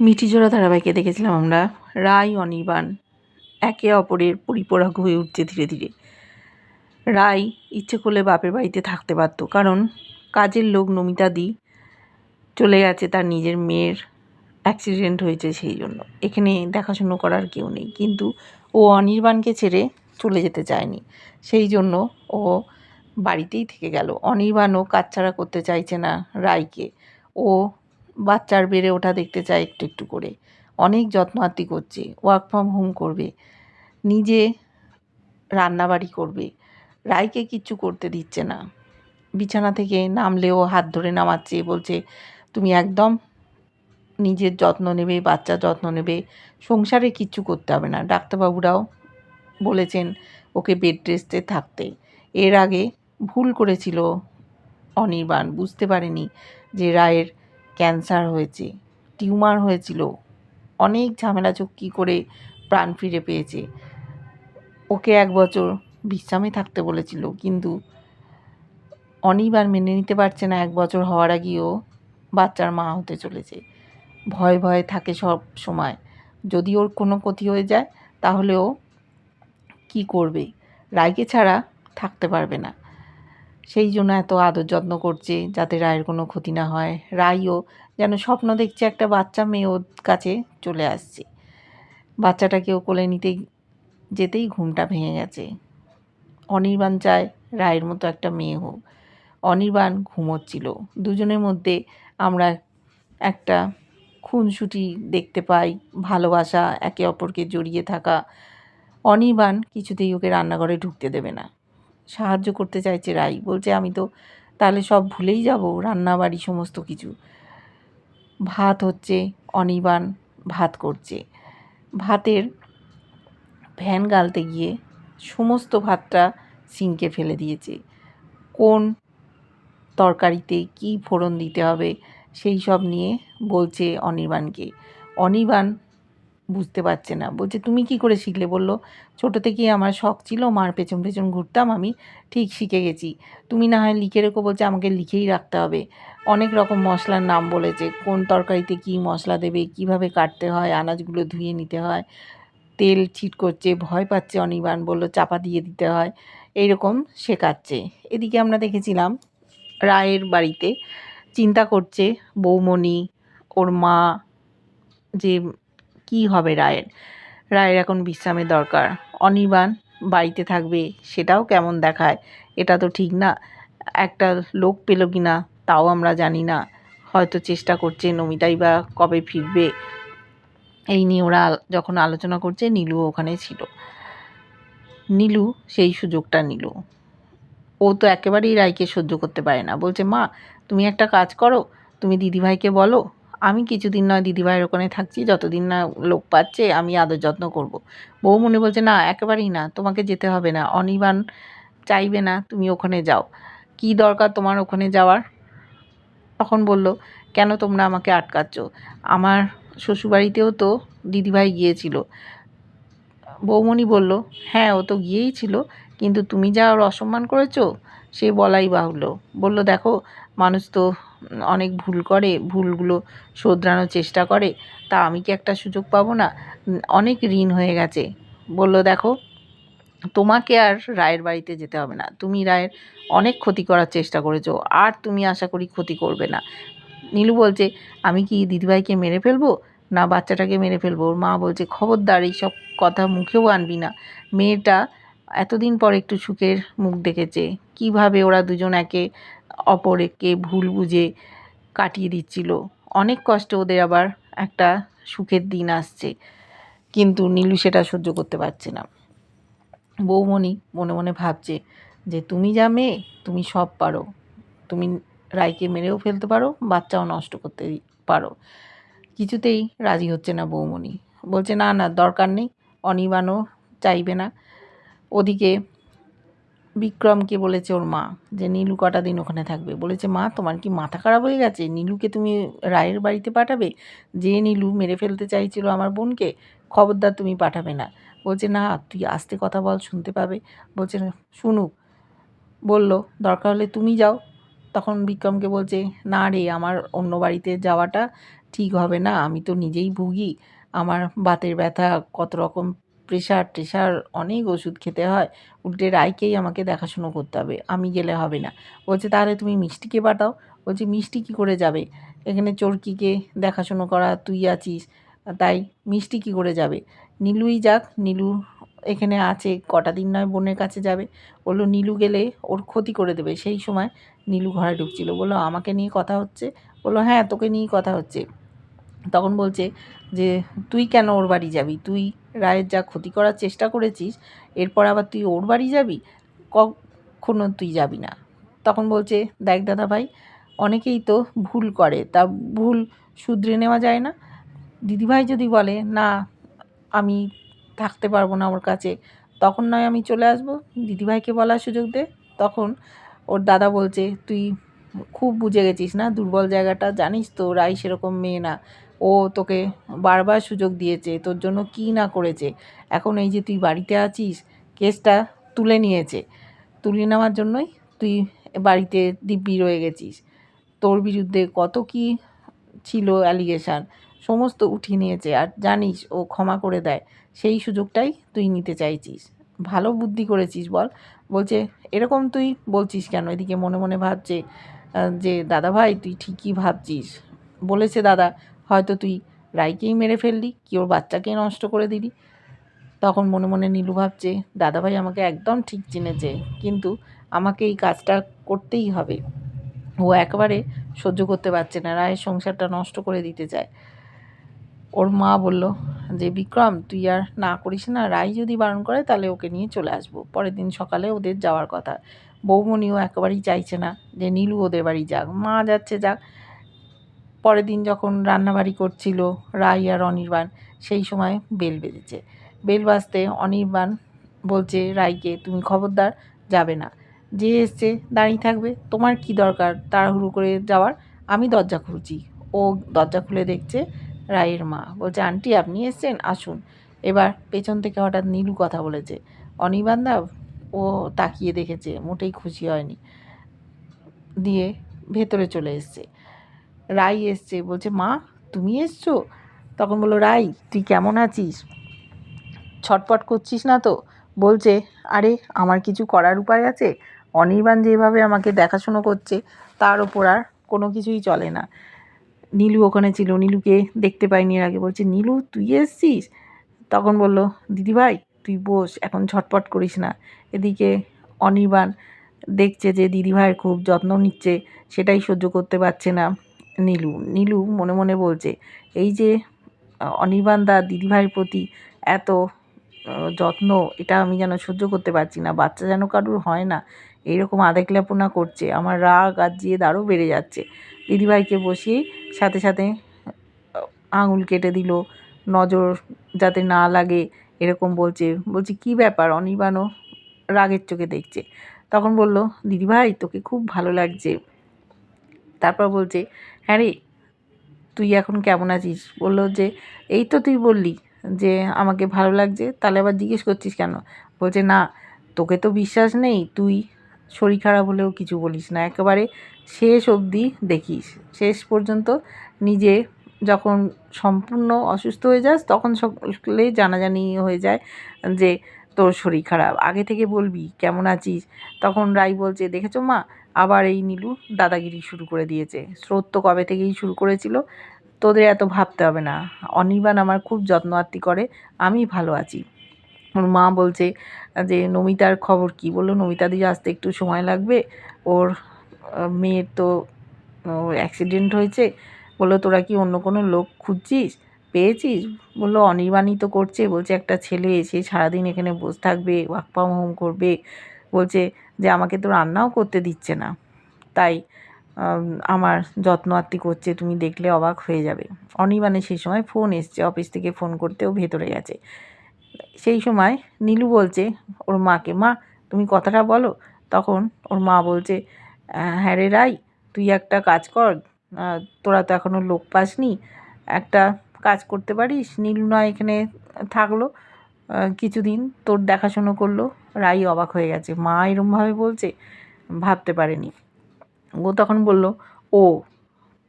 মিঠিজোড়া ধারাবাহিকে দেখেছিলাম আমরা। রায় অনির্বাণ। একে অপরের পরিপূরক হয়ে উঠছে ধীরে ধীরে। রায় ইচ্ছে করলে বাপের বাড়িতে থাকতে পারতো, কারণ কাজের লোক নমিতা দি চলে গেছে, তার নিজের মেয়ের অ্যাক্সিডেন্ট হয়েছে সেই জন্য। এখানে দেখাশুনো করার কেউ নেই, কিন্তু ও অনির্বাণকে ছেড়ে চলে যেতে চায়নি। সেই জন্য ও বাড়িতেই থেকে গেল। অনির্বাণও কাজছাড়া করতে চাইছে না রায়কে। ও বাচ্চার বেড়ে ওঠা দেখতে চায় একটু একটু করে। অনেক যত্ন করছে। ওয়ার্ক ফ্রম হোম করবে। নিজে রান্নাবাড়ি করবে। রায়কে কিচ্ছু করতে দিচ্ছে না। বিছানা থেকে নামলেও হাত ধরে নামাচ্ছে, বলছে, তুমি একদম নিজের যত্ন নেবে বাচ্চার যত্ন নেবে। সংসারে কিচ্ছু করতে হবে না। ডাক্তারবাবুরাও বলেছেন ওকে বেড রেস্টে থাকতে। এর আগে ভুল করেছিল অনির্বাণ। বুঝতে পারেনি যে রায়ের ক্যান্সার হয়েছে, টিউমার হয়েছিল, অনেক ঝামেলা চুক্কি করে প্রাণ ফিরে পেয়েছে। ওকে এক বছর বিশ্রামে থাকতে বলেছিল, কিন্তু অনিবার মেনে নিতে পারছে না, এক বছর হওয়ার আগেও বাচ্চার মা হতে চলেছে। ভয় ভয় থাকে সব সময়। যদি ওর কোনো ক্ষতি হয়ে যায়, তাহলে ও কী করবে? রায়কে ছাড়া থাকতে পারবে না। সেই জন্য এত আদর যত্ন করছে যাতে রায়ের কোনো ক্ষতি না হয়। রায়ও যেন স্বপ্ন দেখছে একটা বাচ্চা মেয়ে ওর কাছে চলে আসছে। বাচ্চাটাকেও কোলে নিতেই যেতেই ঘুমটা ভেঙে গেছে। অনির্বাণ চায় রায়ের মতো একটা মেয়ে হোক। অনির্বাণ ঘুমোচ্ছিল। দুজনের মধ্যে আমরা একটা খুনসুটি দেখতে পাই, ভালোবাসা একে অপরকে জড়িয়ে থাকা। অনির্বাণ কিছুতেই ওকে রান্নাঘরে ঢুকতে দেবে না। সাহায্য করতে চাইছে রাই। বলছে, আমি তো তাহলে সব ভুলেই যাব, রান্নাবাড়ি সমস্ত কিছু। ভাত হচ্ছে অনির্বাণ ভাত করছে। ভাতের ফ্যান গালতে গিয়ে সমস্ত ভাতটা সিঙ্কে ফেলে দিয়েছে। কোন তরকারিতে কি ফোড়ন দিতে হবে, সেই সব নিয়ে বলছে অনির্বাণকে অনির্বাণ বুঝতে পারছে না। বলছে, তুমি কি করে শিখলে? বলল, ছোটো থেকেই আমার শখ ছিল, মার পেছন পেছন ঘুরতাম, আমি ঠিক শিখে গেছি। তুমি না হয় লিখে রেখো বলছে, আমাকে লিখেই রাখতে হবে। অনেক রকম মশলার নাম বলেছে, কোন তরকারিতে কি মশলা দেবে, কীভাবে কাটতে হয়, আনাজগুলো ধুয়ে নিতে হয়, তেল ছিট করছে, ভয় পাচ্ছে অনির্বাণ, বলল, চাপা দিয়ে দিতে হয়। এইরকম শেখাচ্ছে। এদিকে আমরা দেখেছিলাম, রায়ের বাড়িতে চিন্তা করছে বৌমণি, ওর মা, যে কি হবে রায়ের? রায়ের এখন বিশ্রামের দরকার। অনির্বাণ বাড়িতে থাকবে, সেটাও কেমন দেখায়? এটা তো ঠিক না। একটা লোক পেল কি না, তাও আমরা জানি না। হয়তো চেষ্টা করছে নমিতাই বা কবে ফিরবে। এই নিয়ে ওরা যখন আলোচনা করছে, নীলু ওখানে ছিল। নীলু সেই সুযোগটা নিল। ও তো একেবারেই রায়কে সহ্য করতে পারে না। বলছে, মা, তুমি একটা কাজ করো। তুমি দিদিভাইকে বলো আমি কিছুদিন নয় দিদিভাইয়ের ওখানে থাকছি, যতদিন না লোক পাচ্ছে, আমি আদর যত্ন করব। বউ মনে বলছে, না, একেবারেই না, তোমাকে যেতে হবে না, অনিবান চাইবে না, তুমি ওখানে যাও। কি দরকার তোমার ওখানে যাওয়ার? তখন বলল, কেন তোমরা আমাকে আটকাচ্ছ? আমার শ্বশুরবাড়িতেও তো দিদিভাই গিয়েছিল। বৌমণি বলল হ্যাঁ ও তো গিয়েই ছিল, কিন্তু তুমি যা ওর অসম্মান করেছ, সে বলাই বাহুল্য। বলল, দেখো, মানুষ তো অনেক ভুল করে, ভুলগুলো শোধরানোর চেষ্টা করে, তা আমি কি একটা সুযোগ পাবো না? অনেক ঋণ হয়ে গেছে। বলল, দেখো, তোমাকে আর রায়ের বাড়িতে যেতে হবে না। তুমি রায়ের অনেক ক্ষতি করার চেষ্টা করেছ, আর তুমি আশা করি ক্ষতি করবে না। নীলু বলছে, আমি কি দিদিভাইকে মেরে ফেলব? না, বাচ্চাটাকে মেরে ফেলব? ওর মা বলছে, খবরদার, এইসব কথা মুখেও আনবি না। মেয়েটা এতদিন পর একটু সুখের মুখ দেখেছে। কীভাবে ওরা দুজন একে অপরকে ভুল বুঝে কাটিয়ে দিচ্ছিল। অনেক কষ্ট ওদের আবার একটা সুখের দিন আসছে, কিন্তু নীলু সেটা সহ্য করতে পারছে না। বৌমণি মনে মনে ভাবছে যে, তুমি যা মেয়ে, তুমি সব পারো। তুমি রায়কে মেরেও ফেলতে পারো, বাচ্চাও নষ্ট করতে পারো। কিছুতেই রাজি হচ্ছে না বৌমণি। বলছে, না না, দরকার নেই অনিবানও চাইবে না। ওদিকে বিক্রমকে বলেছে ওর মা যে, নীলু কটা দিন ওখানে থাকবে? বলেছে, মা, তোমার কি মাথা খারাপ হয়ে গেছে? নীলুকে তুমি রায়ের বাড়িতে পাঠাবে? যে নীলু মেরে ফেলতে চাইছিল আমার বোনকে, খবরদার তুমি পাঠাবে না। বলছে, না, তুই আস্তে কথা বল, শুনতে পাবে। বলছে শুনুক বলল, দরকার হলে তুমি যাও। তখন বিক্রমকে বলছে, না রে, আমার অন্য বাড়িতে যাওয়াটা ঠিক হবে না। আমি তো নিজেই ভুগি। আমার বাতের ব্যথা কত রকম প্রেশার টেশার অনেক ওষুধ খেতে হয়। উল্টে রায়কেই আমাকে দেখাশুনো করতে হবে। আমি গেলে হবে না। বলছে, তাহলে তুমি মিষ্টিকে পাঠাও বলছি, মিষ্টি কী করে যাবে? এখানে চরকিকে দেখাশুনো করা, তুই আছিস। তাই মিষ্টি কী করে যাবে? নীলুই যাক, নীলু এখানে আছে, কটা দিন নয়, বোনের কাছে যাবে। বলল, নীলু গেলে ওর ক্ষতি করে দেবে। সেই সময় নীলু ঘরে ঢুকছিল। বলল, আমাকে নিয়ে কথা হচ্ছে? বলল হ্যাঁ তোকে নিয়েই কথা হচ্ছে। তখন বলছে যে, তুই কেন ওর বাড়ি যাবি? তুই রায়ের যা ক্ষতি করার চেষ্টা করেছিস, এরপর আবার তুই ওর বাড়ি যাবি? কখনো তুই যাবি না? তখন বলছে, দেখ দাদা ভাই অনেকেই তো ভুল করে। তা ভুল শুধরে নেওয়া যায় না। দিদিভাই যদি বলে, না, আমি থাকতে পারব না ওর কাছে, তখন নয় আমি চলে আসব। দিদিভাইকে বলার সুযোগ দে। তখন ওর দাদা বলছে, তুই খুব বুঝে গেছিস না? দুর্বল জায়গাটা জানিস তো? রাই সেরকম মেয়ে না। ও তোকে বারবার সুযোগ দিয়েছে, তোর জন্য কী না করেছে? এখন এই যে তুই বাড়িতে আছিস, কেসটা তুলে নিয়েছে। তুলে নেওয়ার জন্যই তুই বাড়িতে দিব্যি রয়ে গেছিস। তোর বিরুদ্ধে কত কি ছিল অ্যালিগেশান সমস্ত উঠিয়ে নিয়েছে। আর জানিস, ও ক্ষমা করে দেয়। সেই সুযোগটাই তুই নিতে চাইছিস। ভালো বুদ্ধি করেছিস বল। বলছে, এরকম তুই বলছিস কেন? এদিকে মনে মনে ভাবছে যে দাদা ভাই তুই ঠিকই ভাবছিস। বলেছে, দাদা হয়তো তুই রাইকেই মেরে ফেললি, কি ওর বাচ্চাকেই নষ্ট করে দিলি? তখন মনে মনে নীলু ভাবছে, দাদাভাই আমাকে একদম ঠিক চিনেছে, কিন্তু আমাকে এই কাজটা করতেই হবে। ও একবারে সহ্য করতে পারছে না, রায়ের সংসারটা নষ্ট করে দিতে চায়। ওর মা বলল, যে বিক্রম, তুই আর না করিস না, রায় যদি বারণ করে তাহলে ওকে নিয়ে চলে আসব। পরের দিন সকালে ওদের যাওয়ার কথা। বৌমণিও একেবারেই চাইছে না যে নীলু ওদের বাড়ি যাক। মা যাচ্ছে যাক পরের দিন যখন রান্নাবাড়ি করছিল রাই আর অনির্বাণ, সেই সময় বেল বেজেছে। বেল বাজতে অনির্বাণ বলছে, রাইকে, তুমি খবরদার, যাবে না। যে এসছে দাঁড়িয়ে থাকবে। তোমার কি দরকার তাড়াহুড়ো করে যাওয়ার? আমি দরজা খুলছি। ও দরজা খুলে দেখছে রায়ের মা। বলছে, আন্টি, আপনি এসছেন? আসুন। এবার পেছন থেকে হঠাৎ নীলু কথা বলেছে। অনির্বাণদা ও তাকিয়ে দেখেছে, মোটেই খুশি হয়নি। দিয়ে ভেতরে চলে এসছে। রাই এসছে। বলছে, মা, তুমি এসছো? তখন বলল, রাই, তুই কেমন আছিস? ছটপট করছিস না তো? বলছে, আরে, আমার কিছু করার উপায় আছে? অনির্বাণ যেভাবে আমাকে দেখাশুনো করছে, তার ওপর আর কোনো কিছুই চলে না। নীলু ওখানে ছিল, নীলুকে দেখতে পাইনি এর আগে। বলছে, নীলু, তুই এসছিস? তখন বলল, দিদিভাই, তুই বস, এখন ছটপট করিস না। এদিকে অনির্বাণ দেখছে যে দিদিভাইয়ের খুব যত্ন নিচ্ছে, সেটাই সহ্য করতে পারছে না। নীলু। নীলু মনে মনে বলছে, এই যে, অনির্বাণ দা দিদিভাইয়ের প্রতি এত যত্ন, এটা আমি যেন সহ্য করতে পারছি না। বাচ্চা যেন কারুর হয় না। এইরকম আদেকলাপনা করছে। আমার রাগ আর জিয়ে আরও বেড়ে যাচ্ছে। দিদিভাইকে বসিয়েই সাথে সাথে আঙুল কেটে দিল। নজর যাতে না লাগে, এরকম বলছে। বলছি, কি ব্যাপার? অনির্বাণও রাগের চোখে দেখছে। তখন বলল, দিদিভাই, তোকে খুব ভালো লাগছে। তারপর বলছে হ্যাঁ রে, তুই এখন কেমন আছিস? বলল যে, এই তো তুই বললি যে, আমাকে ভালো লাগছে, তাহলে আবার জিজ্ঞেস করছিস কেন? বলছে, না, তোকে তো বিশ্বাস নেই, তুই শরীর খারাপ হলেও কিছু বলিস না, একেবারে শেষ অবধি দেখিস। শেষ পর্যন্ত নিজে যখন সম্পূর্ণ অসুস্থ হয়ে যাস, তখন সকলে জানাজানি হয়ে যায় যে তোর শরীর খারাপ। আগে থেকে বলবি, কেমন আছিস? তখন রাই বলছে, দেখেছ মা, আবার এই নীলু দাদাগিরি শুরু করে দিয়েছে। স্রোত তো কবে থেকেই শুরু করেছিল, তোদের এত ভাবতে হবে না। অনির্বাণ আমার খুব যত্ন আত্মি করে, আমি ভালো আছি। ওর মা বলছে যে, নমিতার খবর কি? বলল, নমিতা দিয়ে আসতে একটু সময় লাগবে, ওর মেয়ের তো অ্যাক্সিডেন্ট হয়েছে। বলল, তোরা কি অন্য কোনো লোক খুঁজছিস? পেয়েছিস? বলল অনির্বাণই তো করছে। বলছে, একটা ছেলে এসে সারাদিন এখানে বসে থাকবে ওয়ার্ক ফ্রম হোম করবে। বলছে যে, আমাকে তো রান্নাও করতে দিচ্ছে না। তাই আমার যত্ন আত্মি করছে, তুমি দেখলে অবাক হয়ে যাবে। অনির্বাণে সেই সময় ফোন এসছে অফিস থেকে ফোন করতেও ভেতরে গেছে। সেই সময় নীলু বলছে, ওর মাকে, মা, তুমি কথাটা বলো। তখন ওর মা বলছে হ্যাঁ রে রাই, তুই একটা কাজ কর। তোরা তো এখনও লোক পাসনি। একটা কাজ করতে পারিস? নীলু নয় এখানে থাকল। কিছুদিন তোর দেখাশুনো করল। রাই অবাক হয়ে গেছে। মা এরমভাবে বলছে, ভাবতে পারেনি। ও তখন বলল, ও,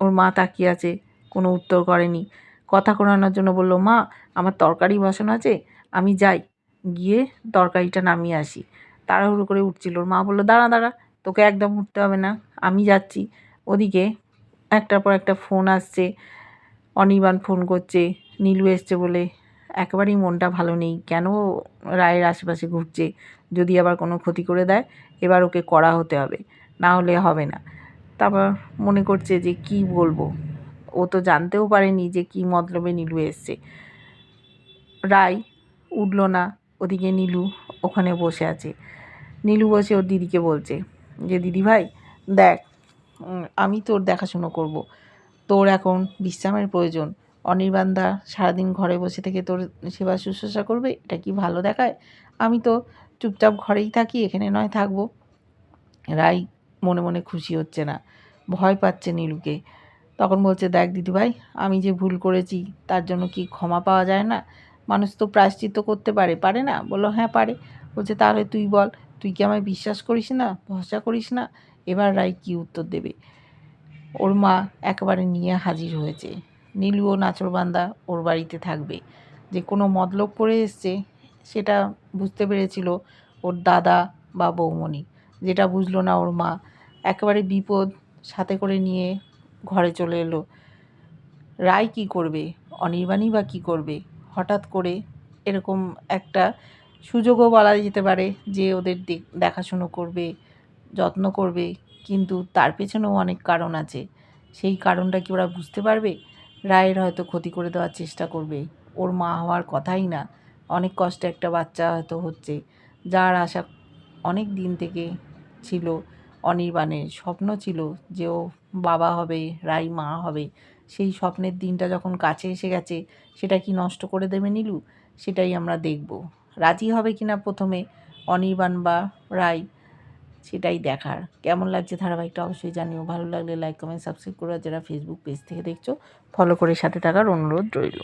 ওর মা তাকিয়ে আছে, কোনো উত্তর করেনি। কথা ঘোরানোর জন্য বলল, মা, আমার তরকারি বসানো আছে, আমি যাই। গিয়ে তরকারিটা নামিয়ে আসি। তাড়াহুড়ো করে উঠছিল। ওর মা বলল, দাঁড়া দাঁড়া, তোকে একদম উঠতে হবে না, আমি যাচ্ছি। ওদিকে একটার পর একটা ফোন আসছে। অনির্বাণ ফোন করছে, নীলু এসছে বলে। একেবারেই মনটা ভালো নেই। কেন রায়ের আশেপাশে ঘুরছে? যদি আবার কোনো ক্ষতি করে দেয়, এবার ওকে করা হতে হবে। না হলে হবে না। তারপর মনে করছে যে কি বলব? ও তো জানতেও পারেনি যে কি মতলবে নীলু এসছে। রায় উঠল না, ওদিকে নীলু ওখানে বসে আছে। নীলু বসে ওর দিদিকে বলছে যে দিদি ভাই দেখ আমি তোর দেখাশুনো করব। তোর এখন বিশ্রামের প্রয়োজন। অনির্বাণদা সারাদিন ঘরে বসে থেকে তোর সেবা শুশ্রূষা করবে, এটা কি ভালো দেখায়? আমি তো চুপচাপ ঘরেই থাকি, এখানে নয় থাকব। রাই মনে মনে খুশি হচ্ছে না। ভয় পাচ্ছে নীলুকে। তখন বলছে, দেখ দিদিভাই, আমি যে ভুল করেছি, তার জন্য কি ক্ষমা পাওয়া যায় না? মানুষ তো প্রায়শ্চিত্ত করতে পারে পারে না? বলল হ্যাঁ পারে। বলছে, তাহলে তুই বল, তুই কি আমায় বিশ্বাস করিস না, ভরসা করিস না? এবার রাই কি উত্তর দেবে? ওর মা একেবারে নিয়ে হাজির হয়েছে। নীলু ও নাচরবান্দা ওর বাড়িতে থাকবে। যে কোনো মতলব করে এসছে, সেটা বুঝতে পেরেছিল ওর দাদা বা বৌমণি যেটা বুঝলো না ওর মা। একেবারে বিপদ সাথে করে নিয়ে ঘরে চলে এলো। রায় কি করবে? অনির্বাণই বা কী করবে? হঠাৎ করে এরকম একটা সুযোগও বলা যেতে পারে যে ওদের দেখ- দেখাশুনো করবে, যত্ন করবে। কিন্তু তার পেছনেও অনেক কারণ আছে। সেই কারণটা কি ওরা বুঝতে পারবে? রায়ের হয়তো ক্ষতি করে দেওয়ার চেষ্টা করবে। ওর মা হওয়ার কথাই না। অনেক কষ্টে একটা বাচ্চা হয়তো হচ্ছে। যার আশা অনেক দিন থেকে ছিল, অনির্বাণের স্বপ্ন ছিল যে ও বাবা হবে, রাই মা হবে। সেই স্বপ্নের দিনটা যখন কাছে এসে গেছে, সেটা কি নষ্ট করে দেবে নীলু? সেটাই আমরা দেখব। রাজি হবে কিনা প্রথমে অনির্বাণ বা রায় সেটাই দেখার। কেমন লাগছে ধারাবাহিকটা অবশ্যই জানিও। ভালো লাগলে লাইক কমেন্ট সাবস্ক্রাইব করে। যারা ফেসবুক পেজ থেকে দেখছ ফলো করে সাথে থাকার অনুরোধ রইল।